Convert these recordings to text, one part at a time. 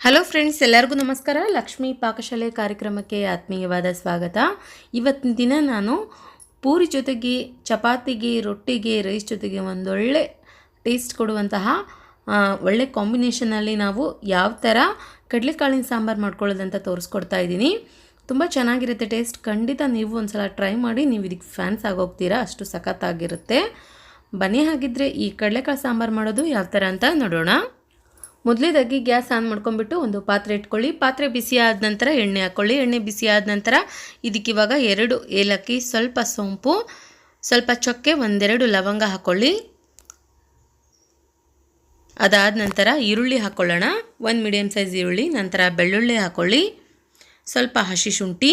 Hello friends ಎಲ್ಲರಿಗೂ ನಮಸ್ಕಾರ. ಲಕ್ಷ್ಮೀ ಪಾಕಶಾಲೆ ಕಾರ್ಯಕ್ರಮಕ್ಕೆ ಆತ್ಮೀಯವಾದ ಸ್ವಾಗತ. ಇವತ್ತಿನ ದಿನ ನಾನು ಪೂರಿ ಜೊತೆಗೆ, ಚಪಾತಿಗೆ, ರೊಟ್ಟಿಗೆ ರೈಸ್ ಜೊತೆಗೆ ಒಂದೊಳ್ಳೆ ಟೇಸ್ಟ್ ಕೊಡುವಂತಹ ಒಳ್ಳೆ ಕಾಂಬಿನೇಷನಲ್ಲಿ ನಾವು ಯಾವ ಥರ ಕಡಲೆಕಾಳಿನ ಸಾಂಬಾರು ಮಾಡ್ಕೊಳ್ಳೋದಂತ ತೋರಿಸ್ಕೊಡ್ತಾ ಇದ್ದೀನಿ. ತುಂಬ ಚೆನ್ನಾಗಿರುತ್ತೆ ಟೇಸ್ಟ್ ಖಂಡಿತ ನೀವು ಒಂದ್ಸಲ ಟ್ರೈ ಮಾಡಿ, ನೀವು ಇದಕ್ಕೆ ಫ್ಯಾನ್ಸ್ ಆಗೋಗ್ತೀರಾ, ಅಷ್ಟು ಸಖತ್ತಾಗಿರುತ್ತೆ. ಬನ್ನಿ ಹಾಗಿದ್ರೆ ಈ ಕಡಲೆಕಾಳು ಸಾಂಬಾರು ಮಾಡೋದು ಯಾವ ಥರ ಅಂತ ನೋಡೋಣ. ಮೊದಲೇದಾಗಿ ಗ್ಯಾಸ್ ಆನ್ ಮಾಡ್ಕೊಂಡ್ಬಿಟ್ಟು ಒಂದು ಪಾತ್ರೆ ಇಟ್ಕೊಳ್ಳಿ. ಪಾತ್ರೆ ಬಿಸಿ ಆದ ನಂತರ ಎಣ್ಣೆ ಹಾಕ್ಕೊಳ್ಳಿ ಎಣ್ಣೆ ಬಿಸಿ ಆದ ನಂತರ ಇದಕ್ಕಿವಾಗ ಎರಡು ಏಲಕ್ಕಿ, ಸ್ವಲ್ಪ ಸೋಂಪು, ಸ್ವಲ್ಪ ಚೊಕ್ಕೆ, ಒಂದೆರಡು ಲವಂಗ ಹಾಕ್ಕೊಳ್ಳಿ ಅದಾದ ನಂತರ ಈರುಳ್ಳಿ ಹಾಕ್ಕೊಳ್ಳೋಣ ಒಂದು ಮೀಡಿಯಮ್ ಸೈಜ್ ಈರುಳ್ಳಿ, ನಂತರ ಬೆಳ್ಳುಳ್ಳಿ ಹಾಕ್ಕೊಳ್ಳಿ ಸ್ವಲ್ಪ ಹಸಿ ಶುಂಠಿ.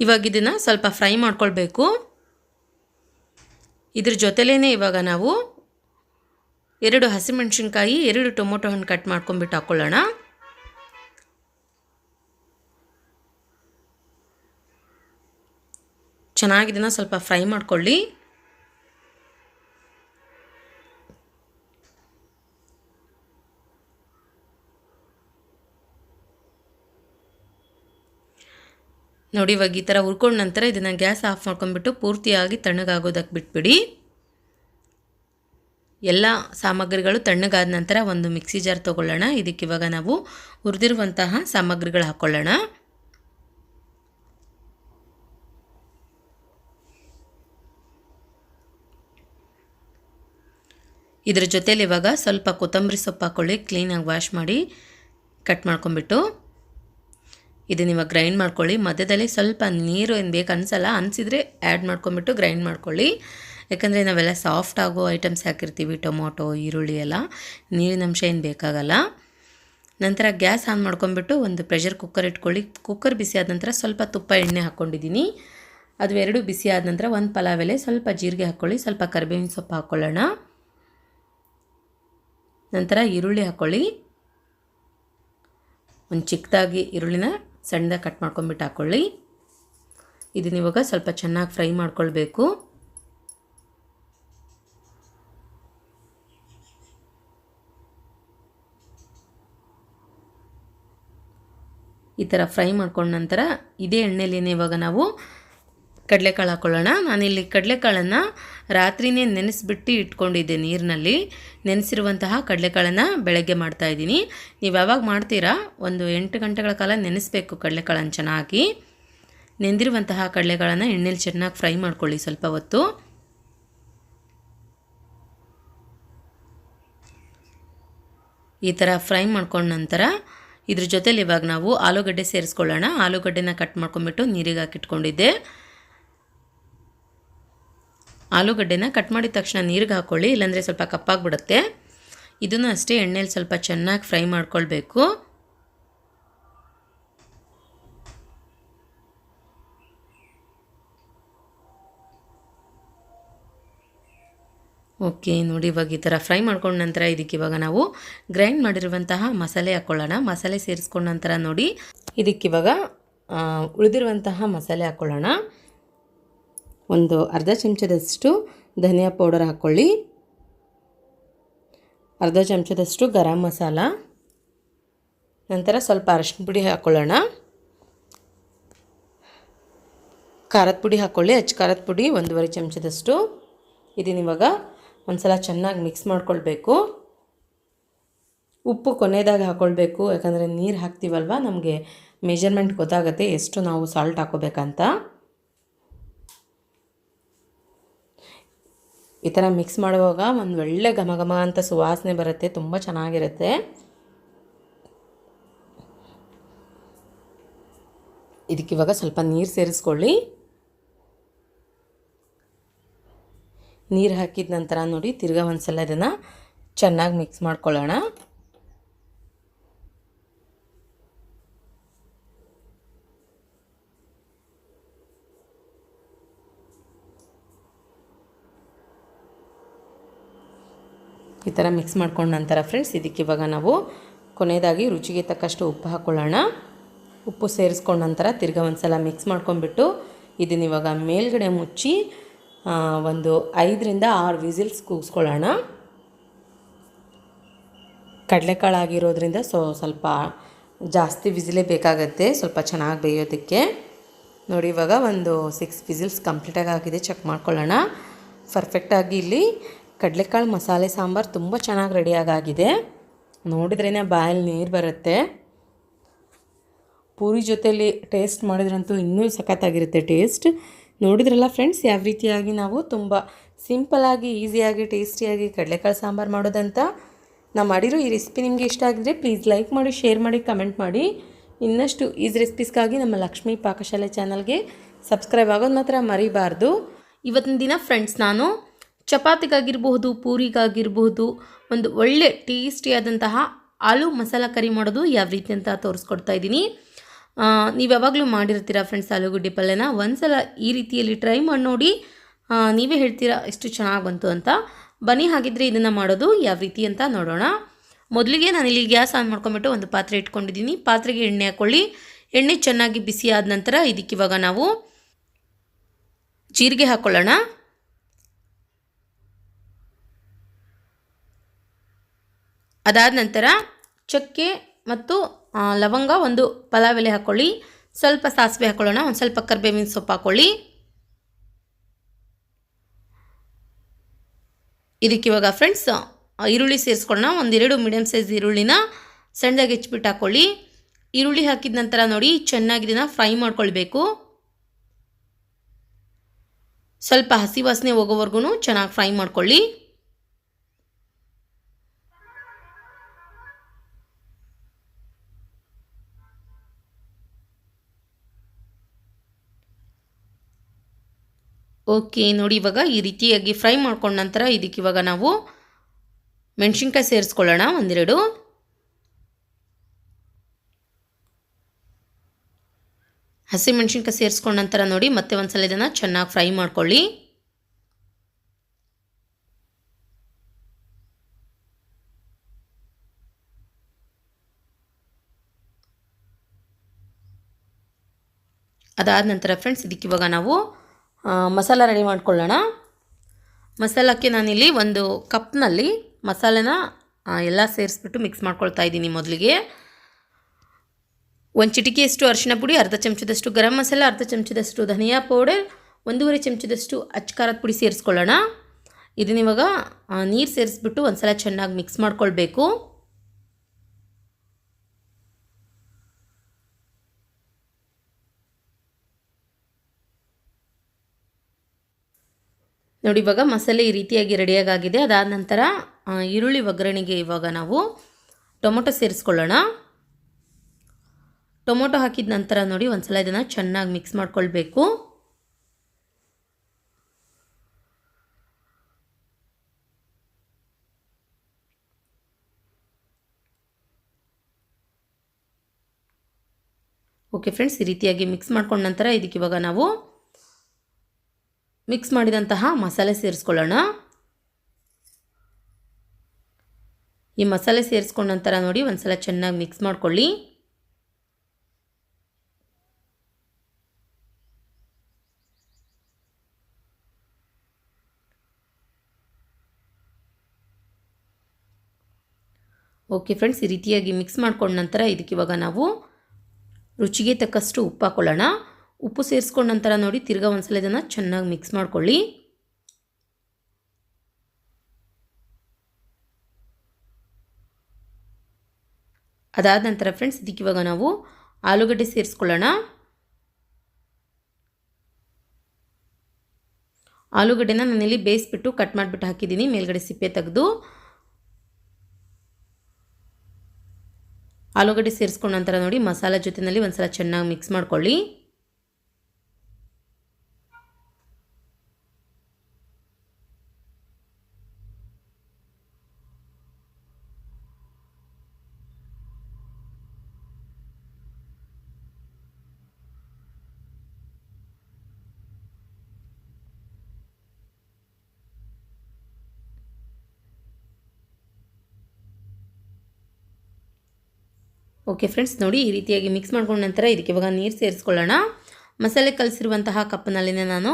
ಇವಾಗ ಇದನ್ನು ಸ್ವಲ್ಪ ಫ್ರೈ ಮಾಡ್ಕೊಳ್ಬೇಕು. ಇದ್ರ ಜೊತೆಲೇ ಇವಾಗ ನಾವು ಎರಡು ಹಸಿಮೆಣಸಿನ್ಕಾಯಿ, ಎರಡು ಟೊಮೊಟೊ ಹಣ್ಣು ಕಟ್ ಮಾಡ್ಕೊಂಬಿಟ್ಟು ಹಾಕ್ಕೊಳ್ಳೋಣ ಚೆನ್ನಾಗಿ ಸ್ವಲ್ಪ ಫ್ರೈ ಮಾಡ್ಕೊಳ್ಳಿ. ನೋಡಿ ಇವಾಗ ಈ ಥರ ಹುರ್ಕೊಂಡ ನಂತರ ಇದನ್ನು ಗ್ಯಾಸ್ ಆಫ್ ಮಾಡ್ಕೊಂಡ್ಬಿಟ್ಟು ಪೂರ್ತಿಯಾಗಿ ತಣ್ಣಗಾಗೋದಕ್ಕೆ ಬಿಟ್ಬಿಡಿ. ಎಲ್ಲ ಸಾಮಗ್ರಿಗಳು ತಣ್ಣಗಾದ ನಂತರ ಒಂದು ಮಿಕ್ಸಿ ಜಾರ್ ತೊಗೊಳ್ಳೋಣ. ಇದಕ್ಕೆ ಇವಾಗ ನಾವು ಹುರಿದಿರುವಂತಹ ಸಾಮಗ್ರಿಗಳು ಹಾಕ್ಕೊಳ್ಳೋಣ ಇದರ ಜೊತೇಲಿ ಇವಾಗ ಸ್ವಲ್ಪ ಕೊತ್ತಂಬರಿ ಸೊಪ್ಪು ಹಾಕ್ಕೊಳ್ಳಿ ಕ್ಲೀನಾಗಿ ವಾಶ್ ಮಾಡಿ ಕಟ್ ಮಾಡ್ಕೊಂಬಿಟ್ಟು ಇದನ್ನ ಇವಾಗ ಗ್ರೈಂಡ್ ಮಾಡ್ಕೊಳ್ಳಿ. ಮಧ್ಯದಲ್ಲಿ ಸ್ವಲ್ಪ ನೀರು ಏನು ಬೇಕು ಅನಿಸಲ್ಲ, ಅನಿಸಿದರೆ ಆ್ಯಡ್ ಮಾಡ್ಕೊಂಬಿಟ್ಟು ಗ್ರೈಂಡ್ ಮಾಡ್ಕೊಳ್ಳಿ. ಯಾಕಂದರೆ ನಾವೆಲ್ಲ ಸಾಫ್ಟ್ ಆಗೋ ಐಟಮ್ಸ್ ಹಾಕಿರ್ತೀವಿ, ಟೊಮೊಟೊ, ಈರುಳ್ಳಿ ಎಲ್ಲ. ನೀರಿನ ಅಂಶ ಏನು ಬೇಕಾಗಲ್ಲ. ನಂತರ ಗ್ಯಾಸ್ ಆನ್ ಮಾಡ್ಕೊಂಬಿಟ್ಟು ಒಂದು ಪ್ರೆಷರ್ ಕುಕ್ಕರ್ ಇಟ್ಕೊಳ್ಳಿ. ಕುಕ್ಕರ್ ಬಿಸಿ ಆದ ನಂತರ ಸ್ವಲ್ಪ ತುಪ್ಪ ಎಣ್ಣೆ ಹಾಕ್ಕೊಂಡಿದ್ದೀನಿ ಅದು ಎರಡು ಬಿಸಿ ಆದ ನಂತರ ಒಂದು ಪಲಾವ್ ಎಲೆ ಸ್ವಲ್ಪ ಜೀರಿಗೆ ಹಾಕ್ಕೊಳ್ಳಿ ಸ್ವಲ್ಪ ಕರಿಬೇವಿನ ಸೊಪ್ಪು ಹಾಕ್ಕೊಳ್ಳೋಣ ನಂತರ ಈರುಳ್ಳಿ ಹಾಕ್ಕೊಳ್ಳಿ ಒಂದು ಚಿಕ್ಕದಾಗಿ ಈರುಳ್ಳಿನ ಸಣ್ಣದಾಗಿ ಕಟ್ ಮಾಡ್ಕೊಂಬಿಟ್ಟು ಹಾಕ್ಕೊಳ್ಳಿ ಇದನ್ನ ಇವಾಗ ಸ್ವಲ್ಪ ಚೆನ್ನಾಗಿ ಫ್ರೈ ಮಾಡ್ಕೊಳ್ಬೇಕು. ಈ ಥರ ಫ್ರೈ ಮಾಡ್ಕೊಂಡ ನಂತರ ಇದೇ ಎಣ್ಣೆಲೇನೆ ಇವಾಗ ನಾವು ಕಡಲೆಕಾಳು ಹಾಕ್ಕೊಳ್ಳೋಣ ನಾನಿಲ್ಲಿ ಕಡಲೆಕಾಳನ್ನು ರಾತ್ರಿನೇ ನೆನೆಸಿಬಿಟ್ಟು ಇಟ್ಕೊಂಡಿದ್ದೆ ನೀರಿನಲ್ಲಿ. ನೆನೆಸಿರುವಂತಹ ಕಡಲೆಕಾಳನ್ನು ಬೆಳಗ್ಗೆ ಮಾಡ್ತಾಯಿದ್ದೀನಿ ನೀವು ಯಾವಾಗ ಮಾಡ್ತೀರಾ? ಒಂದು ಎಂಟು ಗಂಟೆಗಳ ಕಾಲ ನೆನೆಸ್ಬೇಕು ಕಡಲೆಕಾಳನ್ನು ಚೆನ್ನಾಗಿ. ನೆಂದಿರುವಂತಹ ಕಡಲೆಕಾಳನ್ನು ಎಣ್ಣೆಲಿ ಚೆನ್ನಾಗಿ ಫ್ರೈ ಮಾಡ್ಕೊಳ್ಳಿ ಸ್ವಲ್ಪ ಹೊತ್ತು. ಈ ಥರ ಫ್ರೈ ಮಾಡ್ಕೊಂಡ ನಂತರ ಇದ್ರ ಜೊತೇಲಿ ಇವಾಗ ನಾವು ಆಲೂಗಡ್ಡೆ ಸೇರಿಸ್ಕೊಳ್ಳೋಣ. ಆಲೂಗಡ್ಡೆನ ಕಟ್ ಮಾಡ್ಕೊಂಬಿಟ್ಟು ನೀರಿಗೆ ಹಾಕಿಟ್ಕೊಂಡಿದ್ದೆ. ಆಲೂಗಡ್ಡೆನ ಕಟ್ ಮಾಡಿದ ತಕ್ಷಣ ನೀರಿಗೆ ಹಾಕ್ಕೊಳ್ಳಿ ಇಲ್ಲಾಂದರೆ ಸ್ವಲ್ಪ ಕಪ್ಪಾಗಿಬಿಡುತ್ತೆ. ಇದನ್ನು ಅಷ್ಟೇ ಎಣ್ಣೆಲಿ ಸ್ವಲ್ಪ ಚೆನ್ನಾಗಿ ಫ್ರೈ ಮಾಡ್ಕೊಳ್ಬೇಕು. ಓಕೆ, ನೋಡಿ ಇವಾಗ ಈ ಥರ ಫ್ರೈ ಮಾಡ್ಕೊಂಡ ನಂತರ ಇದಕ್ಕೆ ಇವಾಗ ನಾವು ಗ್ರೈಂಡ್ ಮಾಡಿರುವಂತಹ ಮಸಾಲೆ ಹಾಕ್ಕೊಳ್ಳೋಣ ಮಸಾಲೆ ಸೇರಿಸ್ಕೊಂಡ ನಂತರ ನೋಡಿ ಇದಕ್ಕಿವಾಗ ಉಳಿದಿರುವಂತಹ ಮಸಾಲೆ ಹಾಕ್ಕೊಳ್ಳೋಣ ಒಂದು ಅರ್ಧ ಚಮಚದಷ್ಟು ಧನಿಯಾ ಪೌಡರ್ ಹಾಕ್ಕೊಳ್ಳಿ ಅರ್ಧ ಚಮಚದಷ್ಟು ಗರಂ ಮಸಾಲ. ನಂತರ ಸ್ವಲ್ಪ ಅರಶಿನ ಪುಡಿ ಹಾಕ್ಕೊಳ್ಳೋಣ ಖಾರದ ಪುಡಿ ಹಾಕ್ಕೊಳ್ಳಿ ಅಚ್ಚ ಖಾರದ ಪುಡಿ ಒಂದೂವರೆ ಚಮಚದಷ್ಟು. ಇದನ್ನ ಇವಾಗ ಒಂದು ಸಲ ಚೆನ್ನಾಗಿ ಮಿಕ್ಸ್ ಮಾಡ್ಕೊಳ್ಬೇಕು. ಉಪ್ಪು ಕೊನೆಯದಾಗ ಹಾಕ್ಕೊಳ್ಬೇಕು ಯಾಕಂದರೆ ನೀರು ಹಾಕ್ತೀವಲ್ವ? ನಮಗೆ ಮೆಜರ್ಮೆಂಟ್ ಗೊತ್ತಾಗುತ್ತೆ ಎಷ್ಟು ನಾವು ಸಾಲ್ಟ್ ಹಾಕೋಬೇಕಂತ. ಈ ಥರ ಮಿಕ್ಸ್ ಮಾಡುವಾಗ ಒಂದು ಒಳ್ಳೆ ಘಮ ಘಮ ಅಂತ ಸುವಾಸನೆ ಬರುತ್ತೆ, ತುಂಬ ಚೆನ್ನಾಗಿರುತ್ತೆ. ಇದಕ್ಕಿವಾಗ ಸ್ವಲ್ಪ ನೀರು ಸೇರಿಸ್ಕೊಳ್ಳಿ. ನೀರು ಹಾಕಿದ ನಂತರ ನೋಡಿ ತಿರ್ಗ ಒಂದ್ಸಲ ಇದನ್ನು ಚೆನ್ನಾಗಿ ಮಿಕ್ಸ್ ಮಾಡ್ಕೊಳ್ಳೋಣ. ಈ ಥರ ಮಿಕ್ಸ್ ಮಾಡ್ಕೊಂಡ ನಂತರ ಫ್ರೆಂಡ್ಸ್ ಇದಕ್ಕೆ ಇವಾಗ ನಾವು ಕೊನೆಯದಾಗಿ ರುಚಿಗೆ ತಕ್ಕಷ್ಟು ಉಪ್ಪು ಹಾಕ್ಕೊಳ್ಳೋಣ ಉಪ್ಪು ಸೇರಿಸ್ಕೊಂಡ ನಂತರ ತಿರ್ಗ ಒಂದ್ಸಲ ಮಿಕ್ಸ್ ಮಾಡ್ಕೊಂಡ್ಬಿಟ್ಟು ಇದನ್ನಿವಾಗ ಮೇಲ್ಗಡೆ ಮುಚ್ಚಿ ಒಂದು ಐದರಿಂದ ಆರು ವಿಸಿಲ್ಸ್ ಕೂಗಿಸ್ಕೊಳ್ಳೋಣ. ಕಡಲೆಕಾಳು ಆಗಿರೋದ್ರಿಂದ ಸೊ, ಸ್ವಲ್ಪ ಜಾಸ್ತಿ ವಿಸಿಲೇ ಬೇಕಾಗತ್ತೆ, ಸ್ವಲ್ಪ ಚೆನ್ನಾಗಿ ಬೇಯೋದಕ್ಕೆ. ನೋಡಿ, ಇವಾಗ ಒಂದು ಸಿಕ್ಸ್ ವಿಸಿಲ್ಸ್ ಕಂಪ್ಲೀಟಾಗಿ ಆಗಿದೆ, ಚೆಕ್ ಮಾಡ್ಕೊಳ್ಳೋಣ. ಪರ್ಫೆಕ್ಟಾಗಿ ಇಲ್ಲಿ ಕಡಲೆಕಾಳು ಮಸಾಲೆ ಸಾಂಬಾರು ತುಂಬ ಚೆನ್ನಾಗಿ ರೆಡಿಯಾಗಾಗಿದೆ ನೋಡಿದ್ರೇ ಬಾಯಲ್ಲಿ ನೀರು ಬರುತ್ತೆ. ಪೂರಿ ಜೊತೆಯಲ್ಲಿ ಟೇಸ್ಟ್ ಮಾಡಿದ್ರಂತೂ ಇನ್ನೂ ಸಖತ್ತಾಗಿರುತ್ತೆ ಟೇಸ್ಟ್ ನೋಡಿದ್ರಲ್ಲ ಫ್ರೆಂಡ್ಸ್ ಯಾವ ರೀತಿಯಾಗಿ ನಾವು ತುಂಬ ಸಿಂಪಲಾಗಿ ಈಸಿಯಾಗಿ ಟೇಸ್ಟಿಯಾಗಿ ಕಡಲೆಕಾಳು ಸಾಂಬಾರು ಮಾಡೋದಂತ ನಾ ಮಾಡಿರೋ ಈ ರೆಸಿಪಿ ನಿಮಗೆ ಇಷ್ಟ ಆಗಿದ್ರೆ ಪ್ಲೀಸ್ ಲೈಕ್ ಮಾಡಿ ಶೇರ್ ಮಾಡಿ ಕಮೆಂಟ್ ಮಾಡಿ. ಇನ್ನಷ್ಟು ಈಸ್ ರೆಸಿಪೀಸ್ಗಾಗಿ ನಮ್ಮ ಲಕ್ಷ್ಮೀ ಪಾಕಶಾಲೆ ಚಾನಲ್ಗೆ ಸಬ್ಸ್ಕ್ರೈಬ್ ಆಗೋದು ಮಾತ್ರ ಮರಿಬಾರ್ದು. ಇವತ್ತಿನ ದಿನ ಫ್ರೆಂಡ್ಸ್ ನಾನು ಚಪಾತಿಗಾಗಿರಬಹುದು, ಪೂರಿಗಾಗಿರಬಹುದು, ಒಂದು ಒಳ್ಳೆ ಟೇಸ್ಟಿಯಾದಂತಹ ಆಲೂ ಮಸಾಲ ಕರಿ ಮಾಡೋದು ಯಾವ ರೀತಿ ಅಂತ ತೋರಿಸ್ಕೊಡ್ತಾ ಇದ್ದೀನಿ. ನೀವು ಯಾವಾಗಲೂ ಮಾಡಿರ್ತೀರಾ ಫ್ರೆಂಡ್ಸ್ ಆಲೂಗಡ್ಡೆ ಪಲ್ಯನ? ಒಂದ್ಸಲ ಈ ರೀತಿಯಲ್ಲಿ ಟ್ರೈ ಮಾಡಿ ನೋಡಿ. ನೀವೇ ಹೇಳ್ತೀರಾ ಎಷ್ಟು ಚೆನ್ನಾಗಿ ಬಂತು ಅಂತ. ಬನ್ನಿ, ಹಾಗಿದ್ರೆ ಇದನ್ನು ಮಾಡೋದು ಯಾವ ರೀತಿ ಅಂತ ನೋಡೋಣ. ಮೊದಲಿಗೆ ನಾನು ಇಲ್ಲಿ ಗ್ಯಾಸ್ ಆನ್ ಮಾಡ್ಕೊಂಬಿಟ್ಟು ಒಂದು ಪಾತ್ರೆ ಇಟ್ಕೊಂಡಿದ್ದೀನಿ. ಪಾತ್ರೆಗೆ ಎಣ್ಣೆ ಹಾಕ್ಕೊಳ್ಳಿ ಎಣ್ಣೆ ಚೆನ್ನಾಗಿ ಬಿಸಿ ಆದ ನಂತರ ಇದಕ್ಕೆ ಇವಾಗ ನಾವು ಜೀರಿಗೆ ಹಾಕ್ಕೊಳ್ಳೋಣ ಅದಾದ ನಂತರ ಚಕ್ಕೆ ಮತ್ತು ಲವಂಗ ಒಂದು ಪಲಾವ್ ಎಲೆ ಹಾಕ್ಕೊಳ್ಳಿ ಸ್ವಲ್ಪ ಸಾಸಿವೆ ಹಾಕ್ಕೊಳ್ಳೋಣ ಒಂದು ಸ್ವಲ್ಪ ಕರ್ಬೇವಿನ ಸೊಪ್ಪು ಹಾಕ್ಕೊಳ್ಳಿ ಇದಕ್ಕೆ ಇವಾಗ ಫ್ರೆಂಡ್ಸ್ ಈರುಳ್ಳಿ ಸೇರಿಸ್ಕೊಳ್ಳೋಣ. ಒಂದೆರಡು ಮೀಡಿಯಮ್ ಸೈಜ್ ಈರುಳ್ಳಿನ ಸಣ್ಣದಾಗಿ ಹೆಚ್ಚಿಬಿಟ್ಟು ಹಾಕ್ಕೊಳ್ಳಿ ಈರುಳ್ಳಿ ಹಾಕಿದ ನಂತರ ನೋಡಿ, ಚೆನ್ನಾಗಿ ಇದನ್ನು ಫ್ರೈ ಮಾಡ್ಕೊಳ್ಬೇಕು. ಸ್ವಲ್ಪ ಹಸಿ ವಾಸನೆ ಹೋಗೋವರೆಗೂ ಚೆನ್ನಾಗಿ ಫ್ರೈ ಮಾಡ್ಕೊಳ್ಳಿ. ಓಕೆ, ನೋಡಿ ಇವಾಗ ಈ ರೀತಿಯಾಗಿ ಫ್ರೈ ಮಾಡ್ಕೊಂಡ ನಂತರ ಇದಕ್ಕೆ ಇವಾಗ ನಾವು ಮೆಣಸಿನ್ಕಾಯಿ ಸೇರಿಸ್ಕೊಳ್ಳೋಣ, ಒಂದೆರಡು. ಹಸಿ ಮೆಣಸಿನ್ಕಾಯಿ ಸೇರಿಸ್ಕೊಂಡ ನಂತರ ನೋಡಿ, ಮತ್ತೆ ಒಂದ್ಸಲ ಇದನ್ನು ಚೆನ್ನಾಗಿ ಫ್ರೈ ಮಾಡ್ಕೊಳ್ಳಿ. ಅದಾದ ನಂತರ ಫ್ರೆಂಡ್ಸ್ ಇದಕ್ಕೆ ಇವಾಗ ನಾವು ಮಸಾಲ ರೆಡಿ ಮಾಡ್ಕೊಳ್ಳೋಣ. ಮಸಾಲಕ್ಕೆ ನಾನಿಲ್ಲಿ ಒಂದು ಕಪ್ನಲ್ಲಿ ಮಸಾಲೆನ ಎಲ್ಲ ಸೇರಿಸ್ಬಿಟ್ಟು ಮಿಕ್ಸ್ ಮಾಡ್ಕೊಳ್ತಾ ಇದ್ದೀನಿ ಮೊದಲಿಗೆ. ಒಂದು ಚಿಟಿಕೆಯಷ್ಟು ಅರಿಶಿನ ಪುಡಿ, ಅರ್ಧ ಚಮಚದಷ್ಟು ಗರಂ ಮಸಾಲ, ಅರ್ಧ ಚಮಚದಷ್ಟು ಧನಿಯಾ ಪೌಡರ್, ಒಂದೂವರೆ ಚಮಚದಷ್ಟು ಅಚ್ಕಾರದ ಪುಡಿ ಸೇರಿಸ್ಕೊಳ್ಳೋಣ. ಇದನ್ನ ಇವಾಗ ನೀರು ಸೇರಿಸ್ಬಿಟ್ಟು ಒಂದು ಸಲ ಚೆನ್ನಾಗಿ ಮಿಕ್ಸ್ ಮಾಡ್ಕೊಳ್ಬೇಕು. ನೋಡಿ, ಇವಾಗ ಮಸಾಲೆ ಈ ರೀತಿಯಾಗಿ ರೆಡಿಯಾಗಿದೆ ಅದಾದ ನಂತರ ಈರುಳ್ಳಿ ಒಗ್ಗರಣೆಗೆ ಇವಾಗ ನಾವು ಟೊಮೊಟೊ ಸೇರಿಸ್ಕೊಳ್ಳೋಣ. ಟೊಮೊಟೊ ಹಾಕಿದ ನಂತರ ನೋಡಿ, ಒಂದ್ಸಲ ಇದನ್ನು ಚೆನ್ನಾಗಿ ಮಿಕ್ಸ್ ಮಾಡ್ಕೊಳ್ಬೇಕು. ಓಕೆ, ಫ್ರೆಂಡ್ಸ್, ಈ ರೀತಿಯಾಗಿ ಮಿಕ್ಸ್ ಮಾಡ್ಕೊಂಡ ನಂತರ ಇದಕ್ಕೆ ಇವಾಗ ನಾವು ಮಿಕ್ಸ್ ಮಾಡಿದಂತಹ ಮಸಾಲೆ ಸೇರಿಸ್ಕೊಳ್ಳೋಣ. ಈ ಮಸಾಲೆ ಸೇರಿಸ್ಕೊಂಡ ನಂತರ ನೋಡಿ ಒಂದ್ಸಲ ಚೆನ್ನಾಗಿ ಮಿಕ್ಸ್ ಮಾಡ್ಕೊಳ್ಳಿ. ಓಕೆ ಫ್ರೆಂಡ್ಸ್ ಈ ರೀತಿಯಾಗಿ ಮಿಕ್ಸ್ ಮಾಡ್ಕೊಂಡ ನಂತರ ಇದಕ್ಕೆ ಇವಾಗ ನಾವು ರುಚಿಗೆ ತಕ್ಕಷ್ಟು ಉಪ್ಪು ಹಾಕ್ಕೊಳ್ಳೋಣ ಉಪ್ಪು ಸೇರಿಸ್ಕೊಂಡ ನಂತರ ನೋಡಿ ತಿರ್ಗಾ ಒಂದ್ಸಲ ಇದನ್ನು ಚೆನ್ನಾಗಿ ಮಿಕ್ಸ್ ಮಾಡ್ಕೊಳ್ಳಿ. ಅದಾದ ನಂತರ ಫ್ರೆಂಡ್ಸ್ ಇದಕ್ಕೆ ಇವಾಗ ನಾವು ಆಲೂಗಡ್ಡೆ ಸೇರಿಸ್ಕೊಳ್ಳೋಣ. ಆಲೂಗಡ್ಡೆನ ನಾನಿಲ್ಲಿ ಬೇಯಿಸ್ಬಿಟ್ಟು ಕಟ್ ಮಾಡಿಬಿಟ್ಟು ಹಾಕಿದ್ದೀನಿ, ಮೇಲ್ಗಡೆ ಸಿಪ್ಪೆ ತೆಗೆದು. ಆಲೂಗಡ್ಡೆ ಸೇರಿಸ್ಕೊಂಡ ನಂತರ ನೋಡಿ ಮಸಾಲ ಜೊತೆಯಲ್ಲಿ ಒಂದ್ಸಲ ಚೆನ್ನಾಗಿ ಮಿಕ್ಸ್ ಮಾಡ್ಕೊಳ್ಳಿ. ಓಕೆ ಫ್ರೆಂಡ್ಸ್ ನೋಡಿ ಈ ರೀತಿಯಾಗಿ ಮಿಕ್ಸ್ ಮಾಡ್ಕೊಂಡ ನಂತರ ಇದಕ್ಕೆ ಇವಾಗ ನೀರು ಸೇರಿಸ್ಕೊಳ್ಳೋಣ. ಮಸಾಲೆ ಕಲಸಿರುವಂತಹ ಕಪ್ನಲ್ಲಿನೇ ನಾನು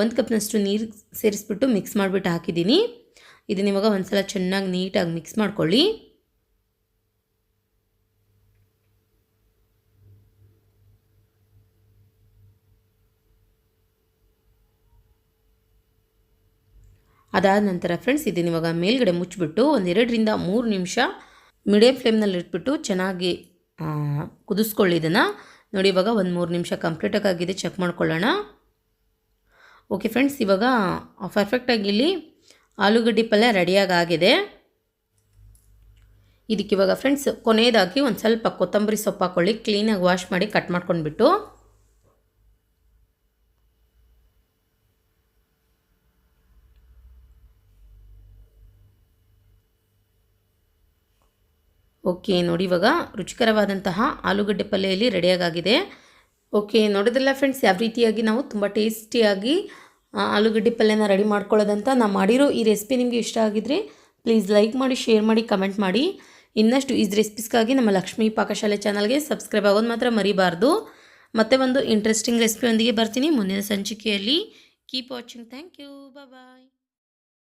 ಒಂದು ಕಪ್ನಷ್ಟು ನೀರು ಸೇರಿಸ್ಬಿಟ್ಟು ಮಿಕ್ಸ್ ಮಾಡಿಬಿಟ್ಟು ಹಾಕಿದ್ದೀನಿ. ಇದನ್ನ ಇವಾಗ ಒಂದು ಸಲ ಚೆನ್ನಾಗಿ ನೀಟಾಗಿ ಮಿಕ್ಸ್ ಮಾಡ್ಕೊಳ್ಳಿ. ಅದಾದ ನಂತರ ಫ್ರೆಂಡ್ಸ್ ಇದನ್ನ ಇವಾಗ ಮೇಲ್ಗಡೆ ಮುಚ್ಚಿಬಿಟ್ಟು ಒಂದೆರಡರಿಂದ ಮೂರು ನಿಮಿಷ ಮೀಡಿಯಮ್ ಫ್ಲೇಮ್ನಲ್ಲಿ ಇಟ್ಬಿಟ್ಟು ಚೆನ್ನಾಗಿ ಕುದಿಸ್ಕೊಳ್ಳಿ ಇದನ್ನು. ನೋಡಿ, ಇವಾಗ ಒಂದು ಮೂರು ನಿಮಿಷ ಕಂಪ್ಲೀಟಾಗಿ ಆಗಿದೆ ಚೆಕ್ ಮಾಡ್ಕೊಳ್ಳೋಣ. ಓಕೆ ಫ್ರೆಂಡ್ಸ್ ಇವಾಗ ಪರ್ಫೆಕ್ಟಾಗಿ ಇಲ್ಲಿ ಆಲೂಗಡ್ಡೆ ಪಲ್ಯ ರೆಡಿಯಾಗಿ ಆಗಿದೆ. ಇದಕ್ಕೆ ಇವಾಗ ಫ್ರೆಂಡ್ಸ್ ಕೊನೆಯದಾಗಿ ಒಂದು ಸ್ವಲ್ಪ ಕೊತ್ತಂಬರಿ ಸೊಪ್ಪು ಹಾಕ್ಕೊಳ್ಳಿ ಕ್ಲೀನಾಗಿ ವಾಶ್ ಮಾಡಿ ಕಟ್ ಮಾಡ್ಕೊಂಡ್ಬಿಟ್ಟು. ಓಕೆ, ನೋಡಿ ಇವಾಗ ರುಚಿಕರವಾದಂತಹ ಆಲೂಗಡ್ಡೆ ಪಲ್ಯ ಇಲ್ಲಿ ರೆಡಿಯಾಗಿದೆ ಓಕೆ, ನೋಡಿದ್ರಲ್ಲ ಫ್ರೆಂಡ್ಸ್ ಯಾವ ರೀತಿಯಾಗಿ ನಾವು ತುಂಬ ಟೇಸ್ಟಿಯಾಗಿ ಆಲೂಗಡ್ಡೆ ಪಲ್ಯನ ರೆಡಿ ಮಾಡ್ಕೊಳ್ಳೋದಂತ ನಾವು ಮಾಡಿರೋ ಈ ರೆಸಿಪಿ ನಿಮಗೆ ಇಷ್ಟ ಆಗಿದ್ರೆ ಪ್ಲೀಸ್ ಲೈಕ್ ಮಾಡಿ ಶೇರ್ ಮಾಡಿ ಕಮೆಂಟ್ ಮಾಡಿ. ಇನ್ನಷ್ಟು ಈ ರೆಸಿಪೀಸ್ಗಾಗಿ ನಮ್ಮ ಲಕ್ಷ್ಮೀ ಪಾಕಶಾಲೆ ಚಾನಲ್ಗೆ ಸಬ್ಸ್ಕ್ರೈಬ್ ಆಗೋದು ಮಾತ್ರ ಮರಿಬಾರ್ದು. ಮತ್ತೆ ಒಂದು ಇಂಟ್ರೆಸ್ಟಿಂಗ್ ರೆಸಿಪಿಯೊಂದಿಗೆ ಬರ್ತೀನಿ. ಮುಂದಿನ ಸಂಚಿಕೆಯಲ್ಲಿ keep watching thank you bye